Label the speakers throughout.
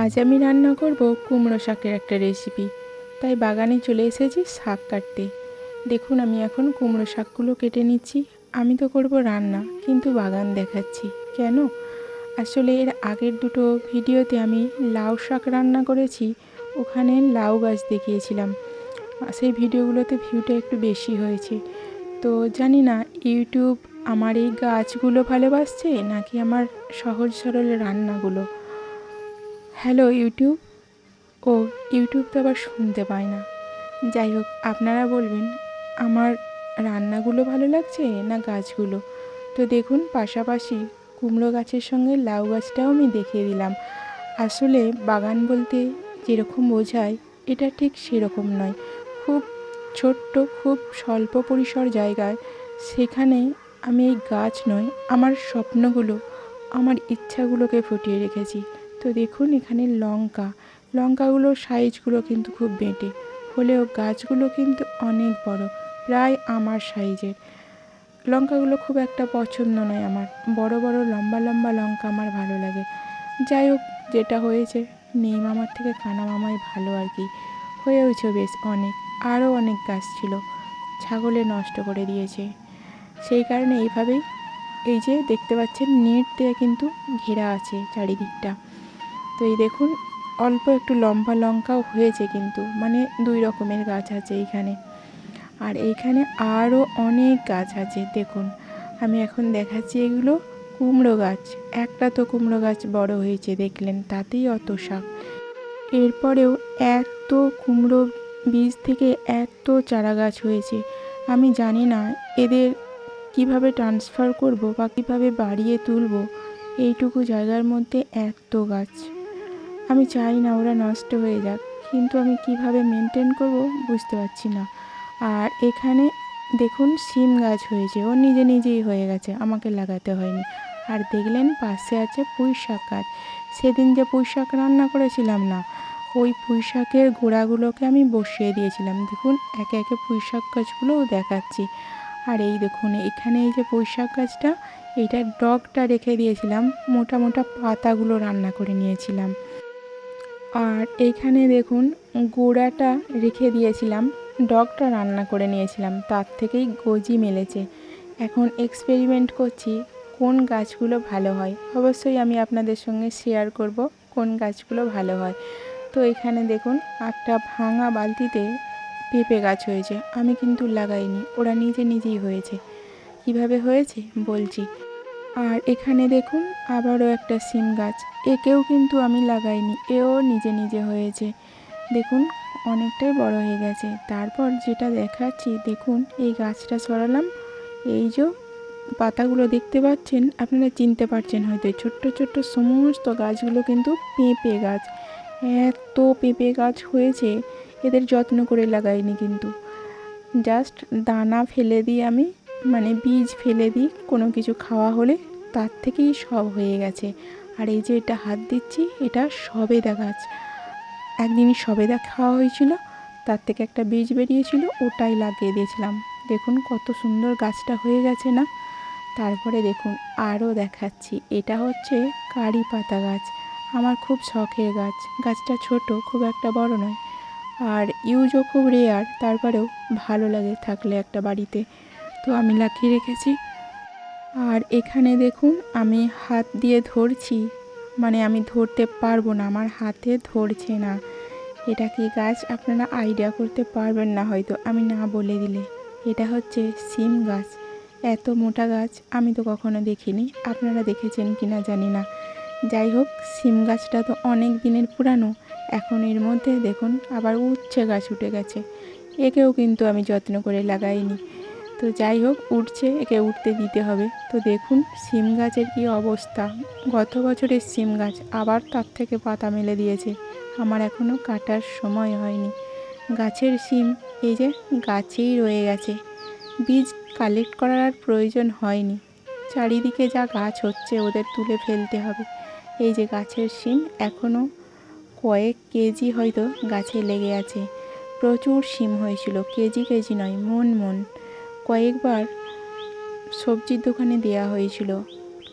Speaker 1: আজ আমি রান্না করব কুমড়ো শাকের একটা রেসিপি তাই বাগানে চলে এসেছি শাক কাটতে। দেখুন, আমি এখন কুমড়ো শাকগুলো কেটে নিচ্ছি। আমি তো করব রান্না, কিন্তু বাগান দেখাচ্ছি। কেন? আসলে এর আগের দুটো ভিডিওতে আমি লাউ শাক রান্না করেছি, ওখানে লাউ গাছ দেখিয়েছিলাম। সেই ভিডিওগুলোতে ভিউটা একটু বেশি হয়েছে। তো জানি না, ইউটিউব আমার এই গাছগুলো ভালোবাসছে, নাকি আমার সহজ সরল রান্নাগুলো? Hello, YouTube. ও, ইউটিউব তো আবার শুনতে পায় না। যাই হোক, আপনারা বলবেন, আমার রান্নাগুলো ভালো লাগছে না গাছগুলো? তো দেখুন, পাশাপাশি কুমড়ো গাছের সঙ্গে লাউ গাছটাও আমি দেখিয়ে দিলাম। আসলে বাগান বলতে যেরকম বোঝায়, এটা ঠিক সেরকম নয়। খুব ছোট্ট, খুব স্বল্প পরিসর জায়গায়, সেখানে আমি এই গাছ নয়, আমার স্বপ্নগুলো, আমার ইচ্ছাগুলোকে ফুটিয়ে রেখেছি। তো দেখুন এখানে লঙ্কা। লঙ্কাগুলোর সাইজগুলো কিন্তু খুব বেঁটে। হলেও গাছগুলো কিন্তু অনেক বড়, প্রায় আমার সাইজের। লঙ্কাগুলো খুব একটা পছন্দ নয় আমার। বড় বড়, লম্বা লম্বা লঙ্কা আমার ভালো লাগে। যাই হোক, যেটা হয়েছে নেই মামার থেকে কানা মামাই ভালো আর কি। হয়েওছে বেশ অনেক, আরও অনেক গাছ ছিল। ছাগলে নষ্ট করে দিয়েছে। সেই কারণে এইভাবেই এই যে দেখতে পাচ্ছেন, নেট দিয়ে কিন্তু ঘেরা আছে চারিদিকটা। তো এই দেখুন, অল্প একটু লম্বা লঙ্কাও হয়েছে কিন্তু মানে দুই রকমের গাছ আছে এইখানে। আর এইখানে আরও অনেক গাছ আছে, দেখুন। আমি এখন দেখাচ্ছি এগুলো কুমড়ো গাছ। একটা তো কুমড়ো গাছ বড় হয়েছে, দেখলেন, তাতেই অত শাক। এরপরেও এত কুমড়ো বীজ থেকে এত চারা গাছ হয়েছে। আমি জানি না এদের কীভাবে ট্রান্সফার করব বা কীভাবে বাড়িয়ে তুলব, এইটুকু জায়গার মধ্যে এত গাছ। আমি চাই না ওরা নষ্ট হয়ে যাক, কিন্তু আমি কীভাবে মেনটেন করব বুঝতে পারছি না। আর এখানে দেখুন সিম গাছ হয়েছে, ও নিজে নিজেই হয়ে গেছে, আমাকে লাগাতে হয়নি। আর দেখলেন পাশে আছে পুঁই শাক গাছ। সেদিন যে পুঁই শাক রান্না করেছিলাম না, ওই পুঁই শাকের গোড়াগুলোকে আমি বসিয়ে দিয়েছিলাম। দেখুন, একে একে পুঁই শাক গাছগুলোও দেখাচ্ছি। আর এই দেখুন, এখানে এই যে পুঁই শাক গাছটা এইটার ডগটা রেখে দিয়েছিলাম, মোটা মোটা পাতাগুলো রান্না করে নিয়েছিলাম। আর এইখানে দেখুন গোড়াটা রেখে দিয়েছিলাম। ডগটা রান্না করে নিয়েছিলাম, তার থেকেই গজি মেলেছে। এখন এক্সপেরিমেন্ট করছি কোন গাছগুলো ভালো হয়। অবশ্যই আমি আপনাদের সঙ্গে শেয়ার করব কোন গাছগুলো ভালো হয়। তো এখানে দেখুন একটা ভাঙা বালতিতে পেঁপে গাছ হয়েছে। আমি কিন্তু লাগাইনি, ওরা নিজে নিজেই হয়েছে। কীভাবে হয়েছে? বলছি। আর এখানে দেখুন আবারও একটা সিম গাছ। একেও কিন্তু আমি লাগাইনি, এও নিজে নিজে হয়েছে। দেখুন অনেকটাই বড় হয়ে গেছে। তারপর যেটা দেখাচ্ছি, দেখুন এই গাছটা সরালাম। এই যে পাতাগুলো দেখতে পাচ্ছেন, আপনারা চিনতে পারছেন হয়তো ছোট্ট ছোট্ট সমস্ত গাছগুলো কিন্তু পেঁপে গাছ। এত পেঁপে গাছ হয়েছে, এদের যত্ন করে লাগাইনি কিন্তু। জাস্ট দানা ফেলে দিয়ে আমি মানে বীজ ফেলে দিই, কোনো কিছু খাওয়া হলে তার থেকেই সব হয়ে গেছে। আর এই যে এটা হাত দিচ্ছি, এটা সবেদা গাছ। একদিনই সবেদা খাওয়া হয়েছিল, তার থেকে একটা বীজ বেরিয়েছিল, ওটাই লাগিয়ে দিয়েছিলাম। দেখুন কত সুন্দর গাছটা হয়ে গেছে না? তারপরে দেখুন, আরও দেখাচ্ছি। এটা হচ্ছে কারি পাতা গাছ। আমার খুব শখের গাছ। গাছটা ছোট, খুব একটা বড় নয়। আর ইউজও খুব রেয়ার তারপরেও ভালো লাগে থাকলে একটা বাড়িতে। তো আমি লাগিয়ে রেখেছি। আর এখানে দেখুন, আমি হাত দিয়ে ধরছি। মানে আমি ধরতে পারব না, আমার হাতে ধরছে না। এটা কি গাছ? আপনারা আইডিয়া করতে পারবেন না হয়তো, আমি না বলে দিলে। এটা হচ্ছে সিম গাছ। এত মোটা গাছ আমি তো কখনো দেখিনি। আপনারা দেখেছেন কি না জানি না। যাই হোক, সিম গাছটা তো অনেক দিনের পুরানো। এখন এর মধ্যে দেখুন, আবার উচ্ছে গাছ উঠে গেছে। একেও কিন্তু আমি যত্ন করে লাগাইনি। তো যাই হোক, উঠছে, একে উঠতে দিতে হবে। তো দেখুন, সিম গাছের কি অবস্থা। গত বছরের সিম গাছ আবার তার থেকে পাতা মেলে দিয়েছে। আমার এখনও কাটার সময় হয়নি। গাছের সিম এই যে গাছেই রয়ে গেছে। বীজ কালেক্ট করার আর প্রয়োজন হয়নি। চারিদিকে যা গাছ হচ্ছে ওদের তুলে ফেলতে হবে। এই যে গাছের সিম এখনও কয়েক কেজি হয়তো গাছে লেগে আছে। প্রচুর সিম হয়েছিল, কেজি কেজি নয়, মন মন। কয়েকবার সবজির দোকানে দেয়া হয়েছিল।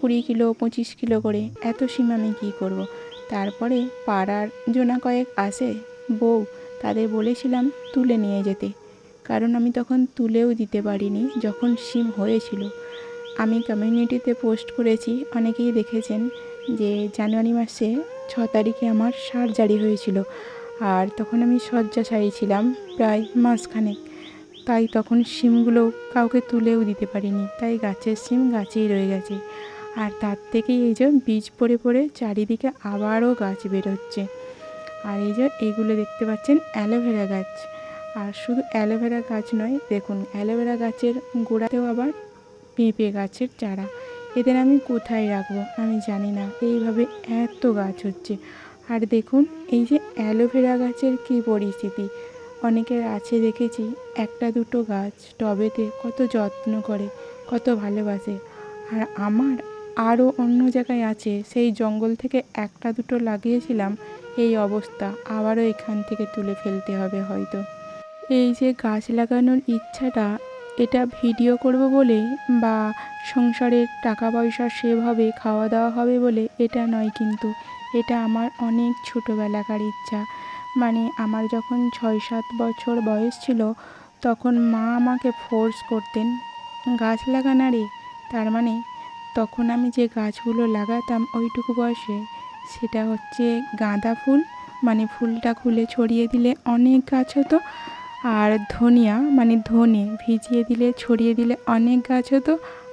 Speaker 1: কুড়ি কিলো, পঁচিশ কিলো করে। এত সিম আমি কী করব। তারপরে পাড়ার জোনা কয়েক আসে বউ, তাদের বলেছিলাম তুলে নিয়ে যেতে। কারণ আমি তখন তুলেও দিতে পারিনি, যখন সিম হয়েছিল। আমি কমিউনিটিতে পোস্ট করেছি, অনেকেই দেখেছেন যে জানুয়ারি মাসে ছ তারিখে আমার সার্জারি হয়েছিল। আর তখন আমি শয্যাশায়ী ছিলাম, প্রায় মাসখানেক। তাই তখন সিমগুলো কাউকে তুলেও দিতে পারিনি। তাই গাছের সিম গাছেই রয়ে গেছে। আর তার থেকেই এই যে বীজ পড়ে পড়ে চারিদিকে আবারও গাছ বেরোচ্ছে। আর এই যে এইগুলো দেখতে পাচ্ছেন অ্যালোভেরা গাছ। আর শুধু অ্যালোভেরা গাছ নয়, দেখুন অ্যালোভেরা গাছের গোড়াতেও আবার পেঁপে গাছের চারা। এদের আমি কোথায় রাখব আমি জানি না। এইভাবে এত গাছ হচ্ছে। আর দেখুন এই যে অ্যালোভেরা গাছের কী পরিস্থিতি। অনেকের আছে দেখেছি, একটা দুটো গাছ টবেতে কত যত্ন করে, কত ভালোবাসে। আর আমার আরও অন্য জায়গায় আছে, সেই জঙ্গল থেকে একটা দুটো লাগিয়েছিলাম, এই অবস্থা আবারও এখান থেকে তুলে ফেলতে হবে হয়তো। এই যে গাছ লাগানোর ইচ্ছাটা, এটা ভিডিও করব বলে বা সংসারের টাকা পয়সা সেভাবে খাওয়া দাওয়া হবে বলে এটা নয় কিন্তু, এটা আমার অনেক ছোটোবেলাকার ইচ্ছা। মানে আমার যখন ছয় সাত বছর বয়স ছিল, তখন মা আমাকে ফোর্স করতেন গাছ লাগানা রে তার মানে তখন আমি যে গাছগুলো লাগাতাম ওইটুকু বয়সে, সেটা হচ্ছে গাঁদা ফুল মানে ফুলটা খুলে ছড়িয়ে দিলে অনেক গাছ হতো, আর ধনিয়া মানে ধনে ভিজিয়ে দিলে, ছড়িয়ে দিলে অনেক গাছ হতো,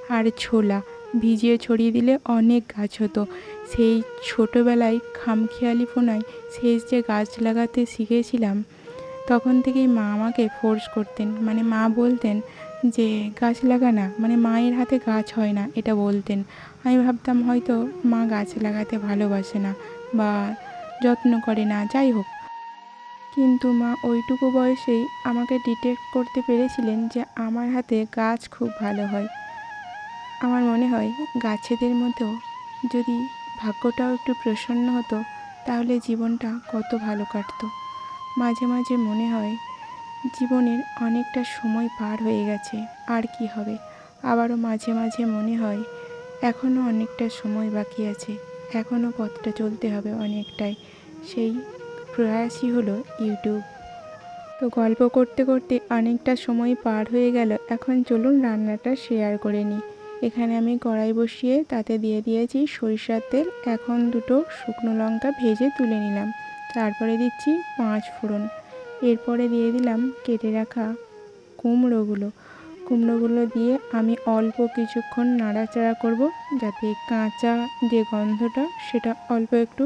Speaker 1: আর ছোলা। ভিজিয়ে ছড়িয়ে দিলে অনেক গাছ হতো। সেই ছোটোবেলায় খামখেয়ালিপনায় শেষ যে গাছ লাগাতে শিখেছিলাম, তখন থেকেই মা আমাকে ফোর্স করতেন। মানে মা বলতেন যে, গাছ লাগা না। মানে মায়ের হাতে গাছ হয় না, এটা বলতেন। আমি ভাবতাম হয়তো মা গাছ লাগাতে ভালোবাসে না বা যত্ন করে না, যাই হোক। কিন্তু মা ওইটুকু বয়সেই আমাকে ডিটেক্ট করতে পেরেছিলেন যে, আমার হাতে গাছ খুব ভালো হয়। আমার মনে হয় গাছেদের মধ্যেও যদি ভাগ্যটাও একটু প্রসন্ন হতো, তাহলে জীবনটা কত ভালো কাটতো। মাঝে মাঝে মনে হয় জীবনের অনেকটা সময় পার হয়ে গেছে, আর কি হবে? আবারও মাঝে মাঝে মনে হয় এখনও অনেকটা সময় বাকি আছে এখনও পথটা চলতে হবে অনেকটাই। সেই প্রয়াসই হলো ইউটিউব। তো গল্প করতে করতে অনেকটা সময় পার হয়ে গেল, এখন চলুন রান্নাটা শেয়ার করে নিই। এখানে আমি কড়াই বসিয়ে তাতে দিয়ে দিয়েছি সরিষার তেল। এখন দুটো শুকনো লঙ্কা ভেজে তুলে নিলাম। তারপরে দিচ্ছি পাঁচ ফোড়ন। এরপরে দিয়ে দিলাম কেটে রাখা কুমড়োগুলো। কুমড়োগুলো দিয়ে আমি অল্প কিছুক্ষণ নাড়াচাড়া করব যাতে কাঁচা যে গন্ধটা, সেটা অল্প একটু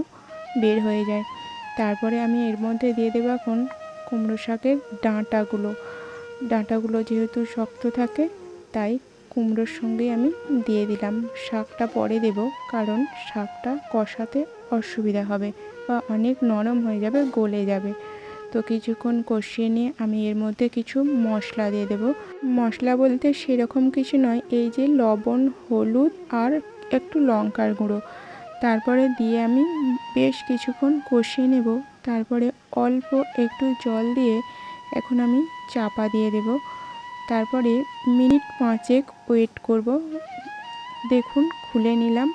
Speaker 1: বের হয়ে যায়। তারপরে আমি এর মধ্যে দিয়ে দেবো এখন কুমড়ো শাকের ডাঁটাগুলো। ডাঁটাগুলো যেহেতু শক্ত থাকে, তাই কুমড়োর সঙ্গেই আমি দিয়ে দিলাম। শাকটা পরে দেব, কারণ শাকটা কষাতে অসুবিধা হবে বা অনেক নরম হয়ে যাবে, গলে যাবে। তো কিছুক্ষণ কষিয়ে নিয়ে আমি এর মধ্যে কিছু মশলা দিয়ে দেব। মশলা বলতে সেরকম কিছু নয়, এই যে লবণ, হলুদ আর একটু লঙ্কার গুঁড়ো। তারপরে দিয়ে আমি বেশ কিছুক্ষণ কষিয়ে নেব। তারপরে অল্প একটু জল দিয়ে এখন আমি চাপা দিয়ে দেব। তারপরে মিনিট পাঁচেক ওয়েট করব। দেখুন, খুলে নিলাম।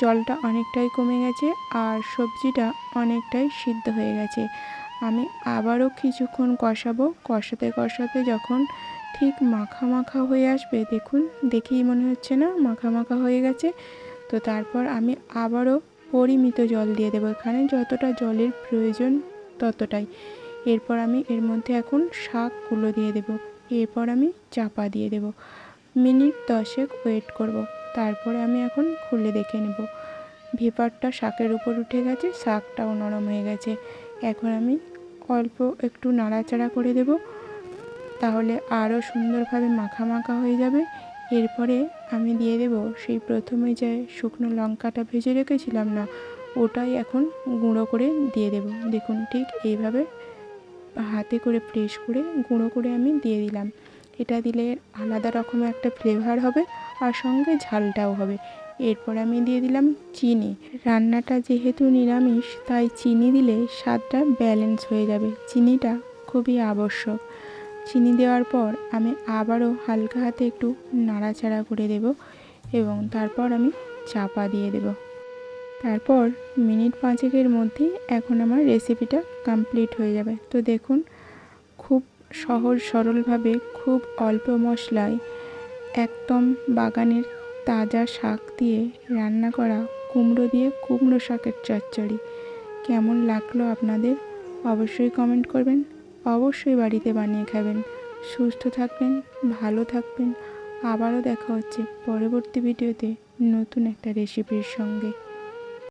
Speaker 1: জলটা অনেকটাই কমে গেছে আর সবজিটা অনেকটাই সিদ্ধ হয়ে গেছে। আমি আবারও কিছুক্ষণ কষাবো। কষাতে কষাতে যখন ঠিক মাখা মাখা হয়ে আসবে, দেখুন, দেখেই মনে হচ্ছে না মাখা মাখা হয়ে গেছে। তো তারপর আমি আবারও পরিমিত জল দিয়ে দেবো এখানে, যতটা জলের প্রয়োজন ততটাই। এরপর আমি এর মধ্যে এখন শাকগুলো দিয়ে দেব। এরপর আমি চাপা দিয়ে দেব। মিনিট দশেক ওয়েট করব। তারপরে আমি এখন খুলে দেখে নেব। ভেপারটা শাকের উপর উঠে গেছে, শাকটাও নরম হয়ে গেছে। এখন আমি অল্প একটু নাড়াচাড়া করে দেব। তাহলে আরও সুন্দরভাবে মাখা মাখা হয়ে যাবে। এরপরে আমি দিয়ে দেব সেই প্রথমে যে শুকনো লঙ্কাটা ভেজে রেখেছিলাম না, ওটাই এখন গুঁড়ো করে দিয়ে দেব। দেখুন ঠিক এইভাবে হাতে করে প্রেস করে, গুঁড়ো করে আমি দিয়ে দিলাম। এটা দিলে আলাদা রকম একটা ফ্লেভার হবে আর সঙ্গে ঝালটাও হবে। এরপর আমি দিয়ে দিলাম চিনি। রান্নাটা যেহেতু নিরামিষ, তাই চিনি দিলে স্বাদটা ব্যালেন্স হয়ে যাবে। চিনিটা খুবই আবশ্যক। চিনি দেওয়ার পর আমি আবারও হালকা হাতে একটু নাড়াচাড়া করে দেব এবং তারপর আমি চাপা দিয়ে দেব। তারপর মিনিট পাঁচেকের মধ্যেই এখন আমার রেসিপিটা কমপ্লিট হয়ে যাবে। তো দেখুন, খুব সহজ সরলভাবে, খুব অল্প মশলায় একদম বাগানের তাজা শাক দিয়ে রান্না করা কুমড়ো দিয়ে কুমড়ো শাকের চচ্চড়ি। কেমন লাগল আপনাদের? অবশ্যই কমেন্ট করবেন। অবশ্যই বাড়িতে বানিয়ে খাবেন। সুস্থ থাকবেন, ভালো থাকবেন। আবারও দেখা হচ্ছে পরবর্তী ভিডিওতে নতুন একটা রেসিপির সঙ্গে।